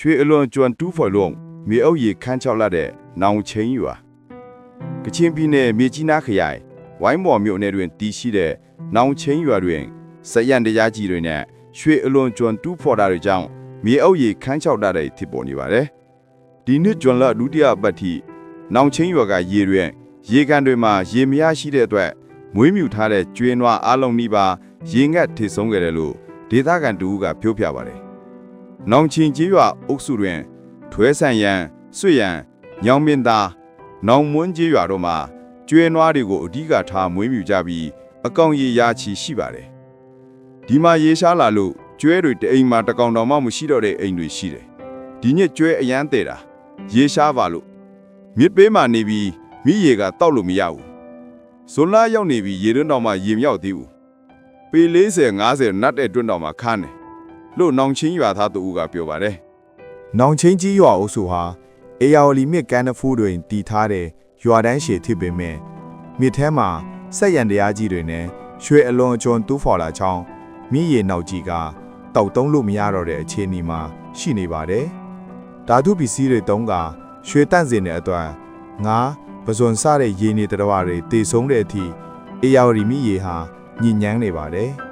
ရွှေအလွန်ကျွမ်းတူးဖော်လုံးမြေအုပ်ရီခန်းချောက်လာတဲ့နောင်ချင်းရွာကချင်ပြည်နယ်မြေကြီးနားခရိုင်ဝိုင်းမော်မြို့နယ်တွင်တည်ရှိတဲ့နောင်ချင်းရွာတွင်စက်ရန်တရားကြီးတွေနဲ့ရွှေအလွန်ကျွမ်းတူးဖော်တာတွေကြောင့်မြေအုပ်ရီခန်းချောက်တာတွေဖြစ်ပေါ်နေပါတယ်ဒီနှစ်ကျွမ်းလဒုတိယပတ်ထိနောင်ချင်းရွာကရေတွင်ရေကန်တွေမှာရေမရရှိတဲ့အတွက်မွေးမြူထားတဲ့ကျွေးနွားအလုံးနီးပါးရေငတ်ထေဆုံးခဲ့တယ်လို့ဒေသခံတူကပြောပြပါတယ်။ နောင်ချင်းကြီးရွာအုပ်စုတွင်ထွဲဆန်ရန်ဆွေရန်ညောင်မင်းသားနောင်မွန်းကြီးရွာတို့မှာကျွေးနွားတွေကိုအဓိကထားမွေးမြူကြပြီးအကောင်ရေရာချီရှိပါတယ်။ဒီမှာရေရှားလာလို့ကျွဲတွေတအိမ်မှာတစ်ကောင်တောင်မှမရှိတော့တဲ့အိမ်တွေရှိတယ်။ဒီညကျွဲအရန်သေးတာရေရှားပါလို့မြစ်ပေးမှနေပြီးမိရေကတောက်လို့မရဘူး။ဇွန်လရောက်နေပြီးရေတွင်းတောင်မှရေမြောက်သေးဘူး။ပေ40 50နတ်တဲ့တွင်းတောင်မှခန်းတယ် လို့နောင်ချင်းရွာသားတူကပြောပါတယ်။နောင်ချင်းကြီးရွာအုပ်စုဟာအေယာဝလီမြစ်ကမ်းတစ်ဖူးတွင်တည်ထားတဲ့ရွာတန်းရှည်ဖြစ်ပေမဲ့မြစ်ထဲမှာဆက်ရန်တရားကြီးတွေနဲ့ရွှေအလွန်အကျွံတူးဖော်လာချောင်းမြည်ရည်နောက်ကြီးကတောက်တုံးလို့မရတော့တဲ့အခြေအနေမှာရှိနေပါတယ်။ဓာတုပစ္စည်းတွေတုံးကရွှေတန့်စင်တဲ့အတွက်ငါပဇွန်စတဲ့ရေနေတရဝတွေတည်ဆုံးတဲ့အထိအေယာဝလီမြည်ရည်ဟာညဉ့်ညမ်းနေပါတယ်။